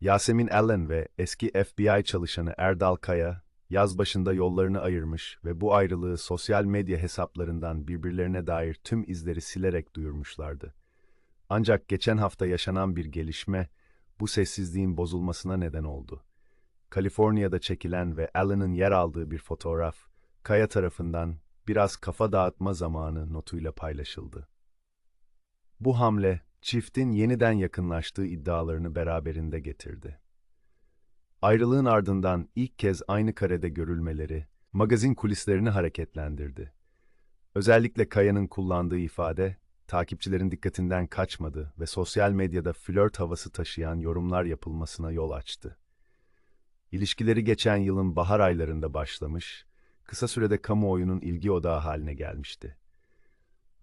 Yasemin Allen ve eski FBI çalışanı Erdal Kaya, yaz başında yollarını ayırmış ve bu ayrılığı sosyal medya hesaplarından birbirlerine dair tüm izleri silerek duyurmuşlardı. Ancak geçen hafta yaşanan bir gelişme, bu sessizliğin bozulmasına neden oldu. Kaliforniya'da çekilen ve Allen'ın yer aldığı bir fotoğraf, Kaya tarafından biraz kafa dağıtma zamanı notuyla paylaşıldı. Bu hamle, çiftin yeniden yakınlaştığı iddialarını beraberinde getirdi. Ayrılığın ardından ilk kez aynı karede görülmeleri, magazin kulislerini hareketlendirdi. Özellikle Kaya'nın kullandığı ifade, takipçilerin dikkatinden kaçmadı ve sosyal medyada flört havası taşıyan yorumlar yapılmasına yol açtı. İlişkileri geçen yılın bahar aylarında başlamış, kısa sürede kamuoyunun ilgi odağı haline gelmişti.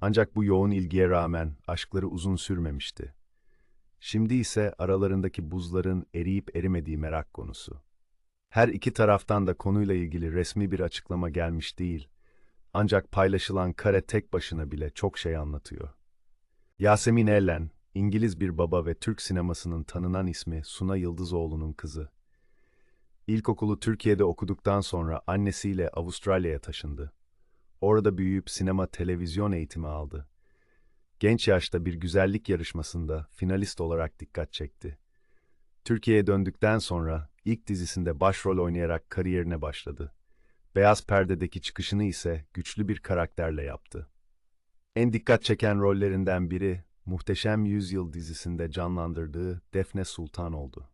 Ancak bu yoğun ilgiye rağmen aşkları uzun sürmemişti. Şimdi ise aralarındaki buzların eriyip erimediği merak konusu. Her iki taraftan da konuyla ilgili resmi bir açıklama gelmiş değil. Ancak paylaşılan kare tek başına bile çok şey anlatıyor. Yasemin Ellen, İngiliz bir baba ve Türk sinemasının tanınan ismi Suna Yıldızoğlu'nun kızı. İlkokulu Türkiye'de okuduktan sonra annesiyle Avustralya'ya taşındı. Orada büyüyüp sinema televizyon eğitimi aldı. Genç yaşta bir güzellik yarışmasında finalist olarak dikkat çekti. Türkiye'ye döndükten sonra ilk dizisinde başrol oynayarak kariyerine başladı. Beyaz perdedeki çıkışını ise güçlü bir karakterle yaptı. En dikkat çeken rollerinden biri Muhteşem Yüzyıl dizisinde canlandırdığı Defne Sultan oldu.